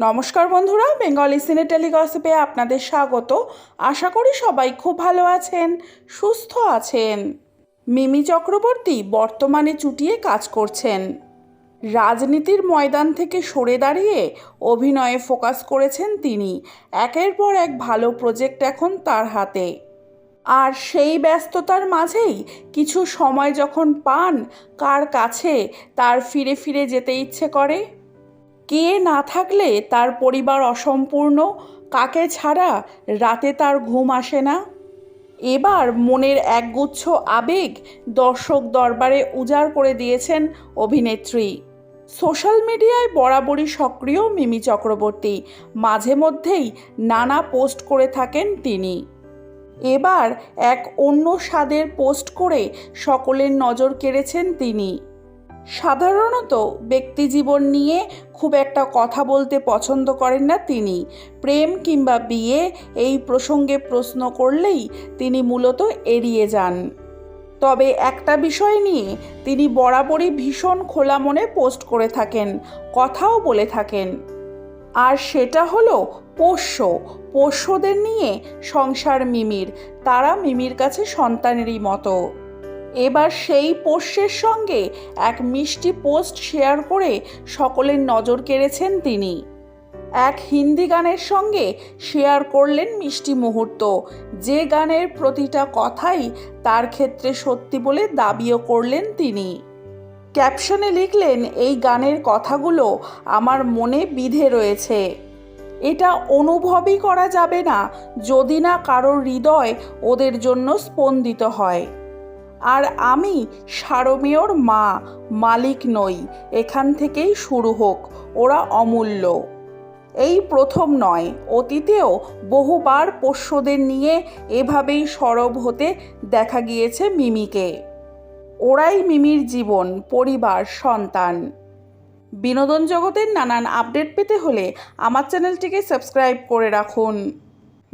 নমস্কার বন্ধুরা, বেঙ্গলি সিনে টেলিগসিপে আপনাদের স্বাগত। আশা করি সবাই খুব ভালো আছেন, সুস্থ আছেন। মিমি চক্রবর্তী বর্তমানে চুটিয়ে কাজ করছেন। রাজনীতির ময়দান থেকে সরে দাঁড়িয়ে অভিনয়ে ফোকাস করেছেন তিনি। একের পর এক ভালো প্রজেক্ট এখন তার হাতে। আর সেই ব্যস্ততার মাঝেই কিছু সময় যখন পান, কার কাছে, তার ফিরে ফিরে যেতে ইচ্ছে করে? কে না থাকলে তার পরিবার অসম্পূর্ণ, কাকে ছাড়া রাতে তার ঘুম আসে না? এবার মনের একগুচ্ছ আবেগ দর্শক দরবারে উজাড় করে দিয়েছেন অভিনেত্রী। সোশ্যাল মিডিয়ায় বরাবরই সক্রিয় মিমি চক্রবর্তী, মাঝে মধ্যেই নানা পোস্ট করে থাকেন তিনি। এবার এক অন্য স্বাদের পোস্ট করে সকলের নজর কেড়েছেন তিনি। সাধারণত ব্যক্তিজীবন নিয়ে খুব একটা কথা বলতে পছন্দ করেন না তিনি। প্রেম কিংবা বিয়ে এই প্রসঙ্গে প্রশ্ন করলেই তিনি মূলত এড়িয়ে যান। তবে একটা বিষয় নিয়ে তিনি বরাবরই ভীষণ খোলা মনে পোস্ট করে থাকেন, কথাও বলে থাকেন। আর সেটা হলো পোষ্য। পোষ্যদের নিয়ে সংসার মিমির, তারা মিমির কাছে সন্তানেরই মতো। এবার সেই পোষ্যের সঙ্গে এক মিষ্টি পোস্ট শেয়ার করে সকলের নজর কেড়েছেন তিনি। এক হিন্দি গানের সঙ্গে শেয়ার করলেন মিষ্টি মুহূর্ত। যে গানের প্রতিটা কথাই তার ক্ষেত্রে সত্যি বলে দাবিও করলেন তিনি। ক্যাপশনে লিখলেন, এই গানের কথাগুলো আমার মনে বিধে রয়েছে। এটা অনুভবই করা যাবে না যদি না কারোর হৃদয় ওদের জন্য স্পন্দিত হয়। আর আমি সারমেয়র মা, মালিক নই। এখান থেকেই শুরু হোক, ওরা অমূল্য। এই প্রথম নয়, অতীতেও বহুবার পোষ্যদের নিয়ে এভাবেই সরব হতে দেখা গিয়েছে মিমিকে। ওরাই মিমির জীবন, পরিবার, সন্তান। বিনোদন জগতের নানান আপডেট পেতে হলে আমার চ্যানেলটিকে সাবস্ক্রাইব করে রাখুন।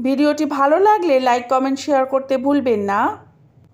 ভিডিওটি ভালো লাগলে লাইক, কমেন্ট, শেয়ার করতে ভুলবেন না।